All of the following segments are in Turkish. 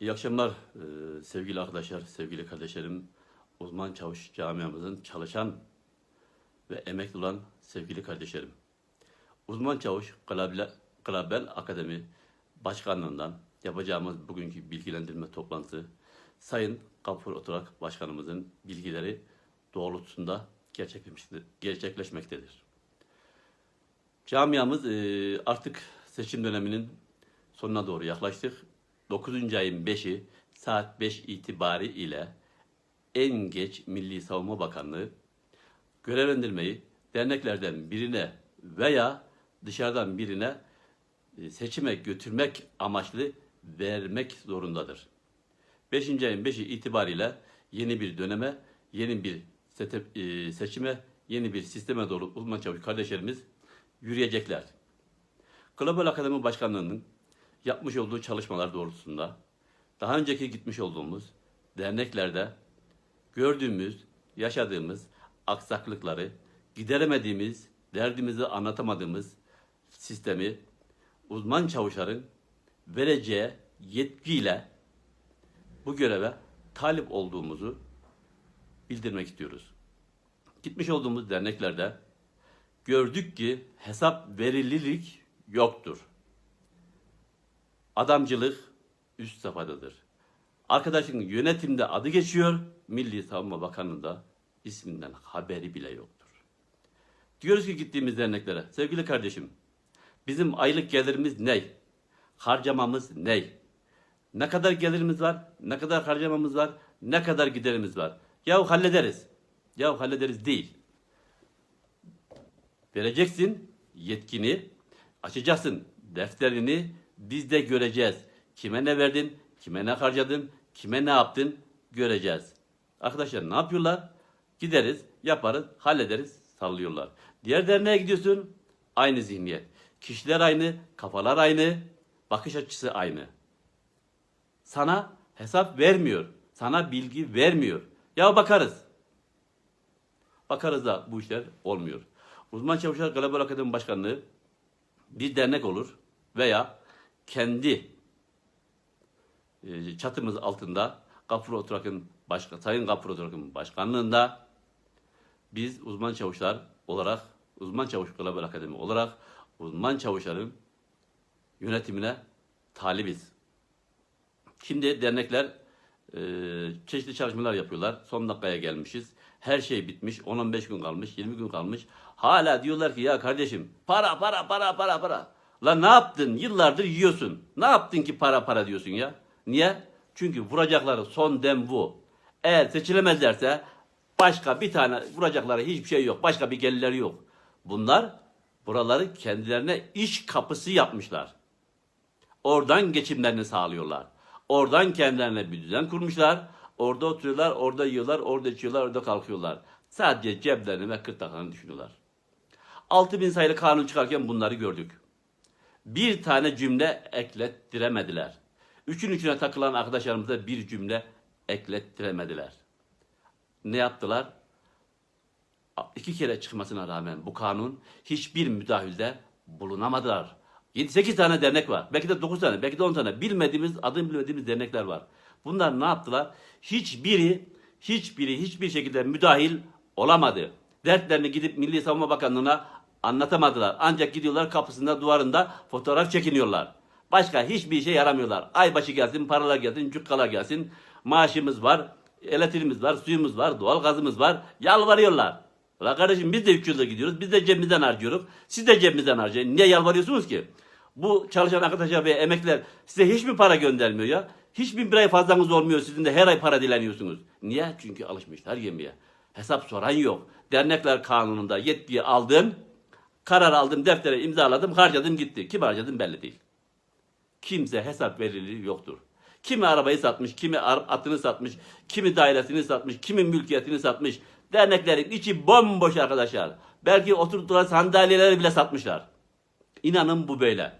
İyi akşamlar e, sevgili arkadaşlar, sevgili kardeşlerim, uzman çavuş camiamızın çalışan ve emekli olan sevgili kardeşlerim. Uzman çavuş Global Akademi Başkanlığından yapacağımız bugünkü bilgilendirme toplantısı Sayın Gafur Oturak Başkanımızın bilgileri doğrultusunda gerçekleşmektedir. Camiamız e, artık seçim döneminin sonuna doğru yaklaştık. 9. ayın 5'i saat 5 itibari ile en geç Milli Savunma Bakanlığı görevlendirmeyi derneklerden birine veya dışarıdan birine e, seçime götürmek amaçlı vermek zorundadır. 5. ayın 5'i itibariyle yeni bir döneme, yeni bir e, seçime, yeni bir sisteme doğru uzman çavuş kardeşlerimiz yürüyecekler. Global Akademi Başkanlığı'nın yapmış olduğu çalışmalar doğrultusunda daha önceki gitmiş olduğumuz derneklerde gördüğümüz, yaşadığımız aksaklıkları, gideremediğimiz, derdimizi anlatamadığımız sistemi uzman çavuşların vereceği yetkiyle bu göreve talip olduğumuzu bildirmek istiyoruz. Gitmiş olduğumuz derneklerde gördük ki hesap verililik yoktur. Adamcılık üst safhadadır. Arkadaşın yönetimde adı geçiyor, Milli Savunma Bakanlığı'nda isminden haberi bile yoktur. Diyoruz ki gittiğimiz derneklere, sevgili kardeşim, bizim aylık gelirimiz ne? Harcamamız ne? Ne kadar gelirimiz var, ne kadar harcamamız var, ne kadar giderimiz var? Yahu hallederiz. Yahu hallederiz değil. Vereceksin yetkini, açacaksın defterini, biz de göreceğiz. Kime ne verdin, kime ne harcadın, kime ne yaptın göreceğiz. Arkadaşlar ne yapıyorlar? Gideriz, yaparız, hallederiz, sallıyorlar. Diğer derneğe gidiyorsun, aynı zihniyet. Kişiler aynı, kafalar aynı, bakış açısı aynı. Sana hesap vermiyor, sana bilgi vermiyor. Ya bakarız. Bakarız da bu işler olmuyor. Uzman Çavuşlar Global Akademi Başkanlığı bir dernek olur veya kendi e, çatımız altında Gafur Oturak'ın başka, Sayın Gafur Oturak'ın başkanlığında biz uzman çavuşlar olarak, uzman çavuş Global Akademi olarak uzman çavuşların yönetimine talibiz. Şimdi dernekler e, çeşitli çalışmalar yapıyorlar. Son dakikaya gelmişiz. Her şey bitmiş. 10-15 gün kalmış, 20 gün kalmış. Hala diyorlar ki ya kardeşim para para para para para. Lan ne yaptın? Yıllardır yiyorsun. Ne yaptın ki para para diyorsun ya? Niye? Çünkü vuracakları son dem bu. Eğer seçilemezlerse başka bir tane vuracakları hiçbir şey yok. Başka bir gelirleri yok. Bunlar buraları kendilerine iş kapısı yapmışlar. Oradan geçimlerini sağlıyorlar. Oradan kendilerine bir düzen kurmuşlar. Orada oturuyorlar, orada yiyorlar, orada içiyorlar, orada kalkıyorlar. Sadece ceplerini ve kırtaklarını düşünüyorlar. 6000 sayılı kanun çıkarken bunları gördük. Bir tane cümle eklettiremediler. Üçün üçüne takılan arkadaşlarımıza bir cümle eklettiremediler. Ne yaptılar? İki kere çıkmasına rağmen bu kanun hiçbir müdahilde bulunamadılar. 7-8 tane dernek var. Belki de 9 tane, belki de 10 tane. Bilmediğimiz, adını bilmediğimiz dernekler var. Bunlar ne yaptılar? Hiçbiri, hiçbiri hiçbir şekilde müdahil olamadı. Dertlerini gidip Milli Savunma Bakanlığı'na anlatamadılar. Ancak gidiyorlar kapısında, duvarında fotoğraf çekiniyorlar. Başka hiçbir şey yaramıyorlar. Aybaşı gelsin, paralar gelsin, cukkalar gelsin. Maaşımız var, elektriğimiz var, suyumuz var, doğal gazımız var. Yalvarıyorlar. Ulan kardeşim biz de 3 yılda gidiyoruz. Biz de cebimizden harcıyoruz. Siz de cebimizden harcayın. Niye yalvarıyorsunuz ki? Bu çalışan arkadaşlar ve emekliler size hiç mi para göndermiyor ya? Hiç mi bir ay fazlanız olmuyor sizin de her ay para dileniyorsunuz. Niye? Çünkü alışmışlar yemeye. Hesap soran yok. Dernekler kanununda yetkiyi aldım. Karar aldım, deftere imzaladım, harcadım gitti. Kim harcadım belli değil. Kimse hesap veriliri yoktur. Kimi arabayı satmış, kimi atını satmış, kimi dairesini satmış, kimi mülkiyetini satmış. Derneklerin içi bomboş arkadaşlar. Belki oturttular sandalyeleri bile satmışlar. İnanın bu böyle.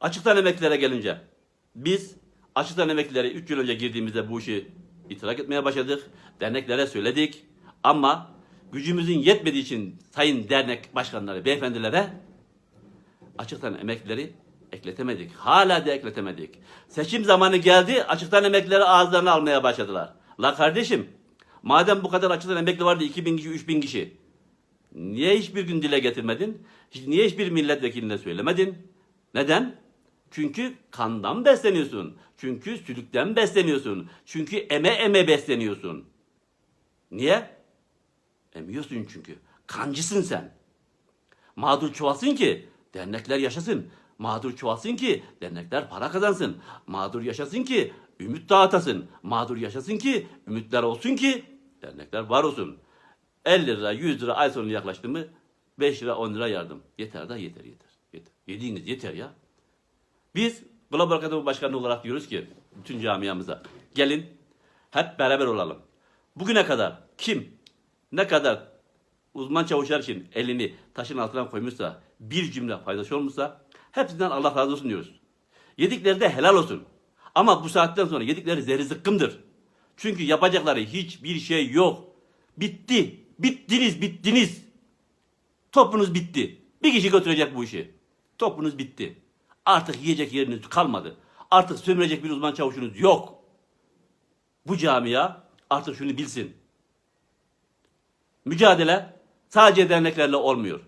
Açıktan emeklilere gelince biz açıktan emeklileri 3 yıl önce girdiğimizde bu işi itirak etmeye başladık. Derneklere söyledik. Ama gücümüzün yetmediği için sayın dernek başkanları, beyefendilere açıktan emeklileri Ekletemedik. Hala da ekletemedik. Seçim zamanı geldi, açıktan emeklileri ağızlarına almaya başladılar. La kardeşim, madem bu kadar açıktan emekli vardı 2000 kişi, 3000 kişi. Niye hiçbir gün dile getirmedin? Niye hiçbir milletvekiline söylemedin? Neden? Çünkü kandan besleniyorsun. Çünkü sülükten besleniyorsun. Çünkü eme eme besleniyorsun. Niye? Emiyorsun çünkü. Kancısın sen. Mağdur çoğalsın ki dernekler yaşasın. Mağdur çoğalsın ki dernekler para kazansın. Mağdur yaşasın ki ümit dağıtasın. Mağdur yaşasın ki ümitler olsun ki dernekler var olsun. 50 lira 100 lira ay sonu yaklaştı mı 5 lira 10 lira yardım. Yeter da yeter yeter. yeter. Yediğiniz yeter ya. Biz Global Akademi Başkanı olarak diyoruz ki bütün camiamıza gelin hep beraber olalım. Bugüne kadar kim ne kadar uzman çavuşlar için elini taşın altına koymuşsa bir cümle faydası olmuşsa hepsinden Allah razı olsun diyoruz. Yedikleri de helal olsun. Ama bu saatten sonra yedikleri zehri zıkkımdır. Çünkü yapacakları hiçbir şey yok. Bitti. Bittiniz, bittiniz. Topunuz bitti. Bir kişi götürecek bu işi. Topunuz bitti. Artık yiyecek yeriniz kalmadı. Artık sömürecek bir uzman çavuşunuz yok. Bu camia artık şunu bilsin. Mücadele sadece derneklerle olmuyor.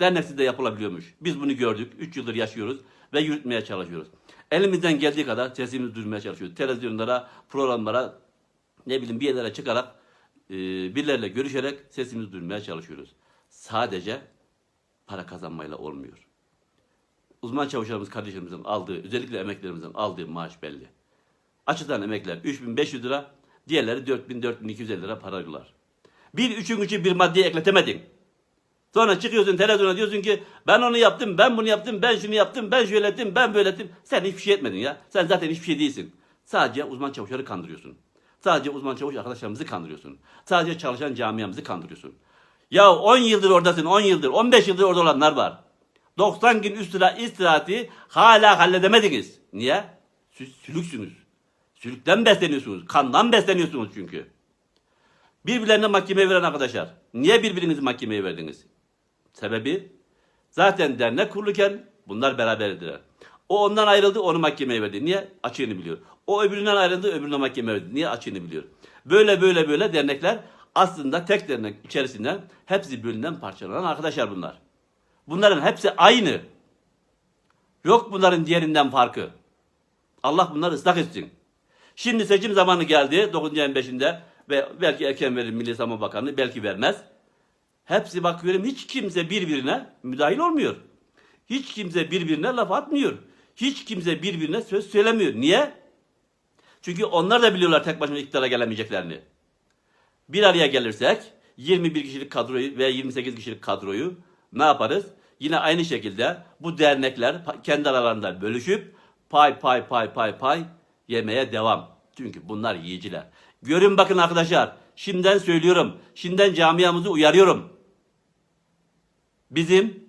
Derneksiz de yapılabiliyormuş. Biz bunu gördük. 3 yıldır yaşıyoruz ve yürütmeye çalışıyoruz. Elimizden geldiği kadar sesimizi duyurmaya çalışıyoruz. Televizyonlara, programlara, ne bileyim bir yerlere çıkarak, e, birileriyle görüşerek sesimizi duyurmaya çalışıyoruz. Sadece para kazanmayla olmuyor. Uzman çavuşlarımız kardeşlerimizin aldığı, özellikle emeklerimizin aldığı maaş belli. Açıdan emekler 3500 lira, diğerleri 4000-4250 lira para alıyorlar. Bir üçün üçü bir maddeyi ekletemedin. Sonra çıkıyorsun televizyona diyorsun ki ben onu yaptım, ben bunu yaptım, ben şunu yaptım, ben şöyle ettim, ben böyle ettim. Sen hiçbir şey etmedin ya. Sen zaten hiçbir şey değilsin. Sadece uzman çavuşları kandırıyorsun. Sadece uzman çavuş arkadaşlarımızı kandırıyorsun. Sadece çalışan camiamızı kandırıyorsun. Ya 10 yıldır oradasın, 10 yıldır, 15 yıldır orada olanlar var. 90 gün üstüne istirahati hala halledemediniz. Niye? Siz sülüksünüz. Sülükten besleniyorsunuz. Kandan besleniyorsunuz çünkü. Birbirlerine mahkemeye veren arkadaşlar. Niye birbirinizi mahkemeye verdiniz? Sebebi zaten dernek kurulurken bunlar beraberdiler. O ondan ayrıldı onu mahkemeye verdi. Niye? Açığını biliyor. O öbüründen ayrıldı öbürüne mahkemeye verdi. Niye? Açığını biliyor. Böyle böyle böyle dernekler aslında tek dernek içerisinden hepsi bölünen parçalanan arkadaşlar bunlar. Bunların hepsi aynı. Yok bunların diğerinden farkı. Allah bunları ıslah etsin. Şimdi seçim zamanı geldi 9. ayın 5'inde ve belki erken verir Milli Savunma Bakanı belki vermez. Hepsi bakıyorum hiç kimse birbirine müdahil olmuyor. Hiç kimse birbirine laf atmıyor. Hiç kimse birbirine söz söylemiyor. Niye? Çünkü onlar da biliyorlar tek başına iktidara gelemeyeceklerini. Bir araya gelirsek 21 kişilik kadroyu veya 28 kişilik kadroyu ne yaparız? Yine aynı şekilde bu dernekler kendi aralarında bölüşüp pay pay pay pay pay yemeye devam. Çünkü bunlar yiyiciler. Görün bakın arkadaşlar. Şimdiden söylüyorum. Şimdiden camiamızı uyarıyorum. Bizim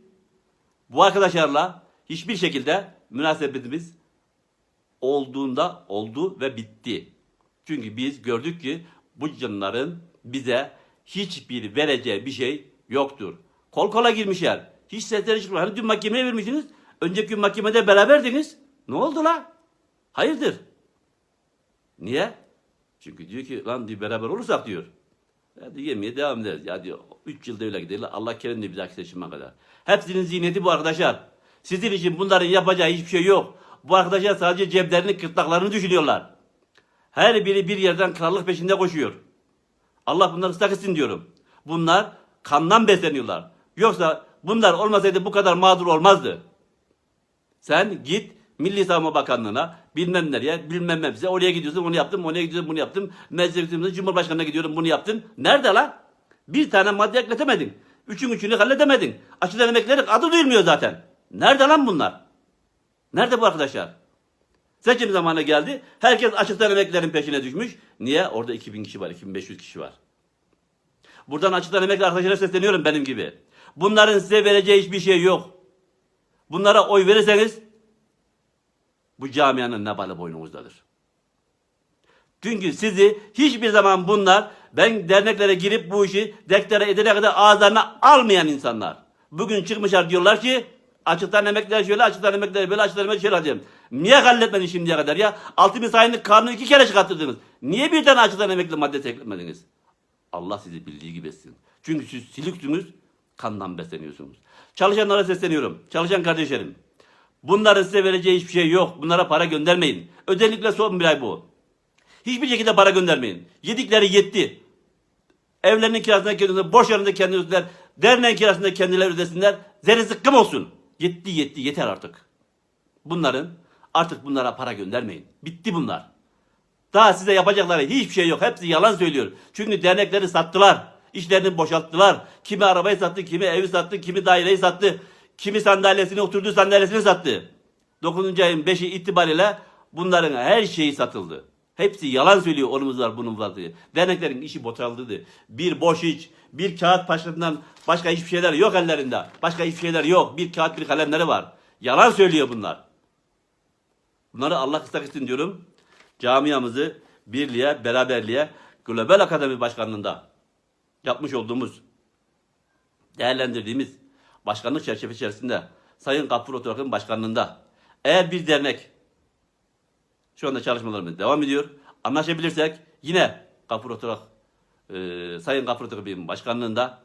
bu arkadaşlarla hiçbir şekilde münasebetimiz olduğunda oldu ve bitti. Çünkü biz gördük ki bu canların bize hiçbir vereceği bir şey yoktur. Kol kola girmişler. Hiç sesleri çıkmıyor. Hani dün mahkemeye vermişsiniz. Önceki gün mahkemede beraberdiniz. Ne oldu la? Hayırdır? Niye? Çünkü diyor ki lan diyor beraber olursak diyor. Ya diyor yemeye devam ederiz. Ya diyor 3 yılda öyle gider. Allah kerim diyor bir dahaki seçime kadar. Hepsinin zihniyeti bu arkadaşlar. Sizin için bunların yapacağı hiçbir şey yok. Bu arkadaşlar sadece ceplerini, kırtlaklarını düşünüyorlar. Her biri bir yerden krallık peşinde koşuyor. Allah bunları ıslak etsin diyorum. Bunlar kandan besleniyorlar. Yoksa bunlar olmasaydı bu kadar mağdur olmazdı. Sen git Milli Savunma Bakanlığı'na bilmem nereye bilmem ne bize oraya gidiyorsun onu yaptım oraya gidiyorsun bunu yaptım. Meclisimizde Cumhurbaşkanı'na gidiyorum bunu yaptın. Nerede la? Bir tane madde ekletemedin. Üçün üçünü halledemedin. Açılan emekleri adı duyulmuyor zaten. Nerede lan bunlar? Nerede bu arkadaşlar? Seçim zamanı geldi. Herkes açıktan emeklerin peşine düşmüş. Niye? Orada 2000 kişi var, 2500 kişi var. Buradan açıktan emekli arkadaşlara sesleniyorum benim gibi. Bunların size vereceği hiçbir şey yok. Bunlara oy verirseniz bu camianın nebalı boynunuzdadır. Çünkü sizi hiçbir zaman bunlar ben derneklere girip bu işi deklare edene kadar ağızlarına almayan insanlar. Bugün çıkmışlar diyorlar ki Açıktan emekliler şöyle, açıktan emekliler böyle, açıktan emekliler şöyle diyeceğim. Niye halletmedin şimdiye kadar ya? 6 bin sayının kanunu iki kere çıkarttırdınız. Niye bir tane açıktan emekli madde eklemediniz? Allah sizi bildiği gibi etsin. Çünkü siz silüksünüz, kandan besleniyorsunuz. Çalışanlara sesleniyorum. Çalışan kardeşlerim. Bunların size vereceği hiçbir şey yok. Bunlara para göndermeyin. Özellikle son bir ay bu. Hiçbir şekilde para göndermeyin. Yedikleri yetti. Evlerinin kirasını kendileri, borç yerinde kendileri ödesinler. Derneğin kirasını kendileri ödesinler. Zerre zıkkım olsun. Yetti yetti yeter artık. Bunların artık bunlara para göndermeyin. Bitti bunlar. Daha size yapacakları hiçbir şey yok. Hepsi yalan söylüyor. Çünkü dernekleri sattılar. İşlerini boşalttılar. Kimi arabayı sattı, kimi evi sattı, kimi daireyi sattı. Kimi sandalyesini, oturduğu sandalyesini sattı. 9. ayın 5'i itibariyle bunların her şeyi satıldı. Hepsi yalan söylüyor onumuz var bunun var diye. Derneklerin işi boşaldı. Bir boş iç, bir kağıt başlarından başka hiçbir şeyler yok ellerinde. Başka hiçbir şeyler yok. Bir kağıt bir kalemleri var. Yalan söylüyor bunlar. Bunları Allah ıslak etsin diyorum. Camiamızı birliğe, beraberliğe, Global Akademi Başkanlığı'nda yapmış olduğumuz, değerlendirdiğimiz başkanlık çerçevesi içerisinde Sayın Gaffur Oturak'ın başkanlığında eğer bir dernek şu anda çalışmalarımız devam ediyor. Anlaşabilirsek yine Gaffur Oturak e, Sayın Gaffur Oturak'ın başkanlığında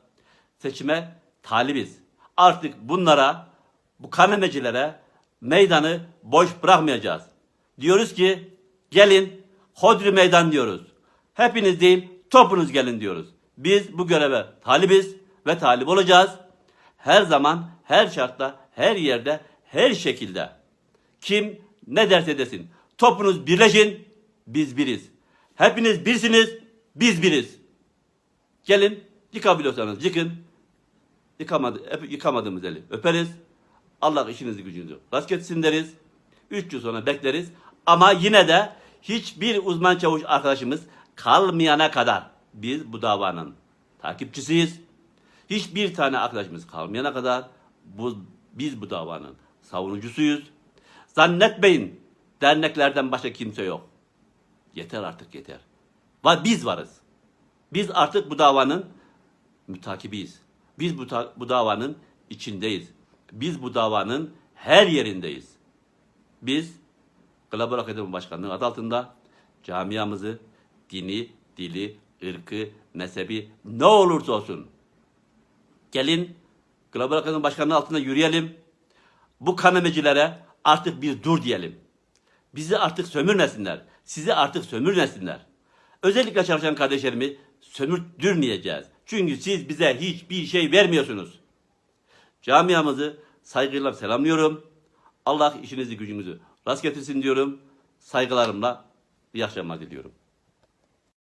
seçime talibiz. Artık bunlara, bu kanemecilere meydanı boş bırakmayacağız. Diyoruz ki gelin hodri meydan diyoruz. Hepiniz değil topunuz gelin diyoruz. Biz bu göreve talibiz ve talip olacağız. Her zaman, her şartta, her yerde, her şekilde. Kim ne derse desin. Topunuz birleşin, biz biriz. Hepiniz birsiniz, biz biriz. Gelin yıkabiliyorsanız yıkın. Yıkamadı, yıkamadığımız eli öperiz. Allah işinizi gücünüzü rast getirsin deriz. Üç yıl sonra bekleriz. Ama yine de hiçbir uzman çavuş arkadaşımız kalmayana kadar biz bu davanın takipçisiyiz. Hiçbir tane arkadaşımız kalmayana kadar bu, biz bu davanın savunucusuyuz. Zannetmeyin derneklerden başka kimse yok. Yeter artık yeter. Va biz varız. Biz artık bu davanın mütakibiyiz. Biz bu, bu davanın içindeyiz. Biz bu davanın her yerindeyiz. Biz Global Akademi Başkanlığı adı altında camiamızı, dini, dili, ırkı, mezhebi ne olursa olsun gelin Global Akademi Başkanlığı altında yürüyelim. Bu kanemecilere artık bir dur diyelim. Bizi artık sömürmesinler. Sizi artık sömürmesinler. Özellikle çalışan kardeşlerimi sömürtürmeyeceğiz. Çünkü siz bize hiçbir şey vermiyorsunuz. Camiamızı saygıyla selamlıyorum. Allah işinizi gücünüzü rast getirsin diyorum. Saygılarımla iyi akşamlar diliyorum.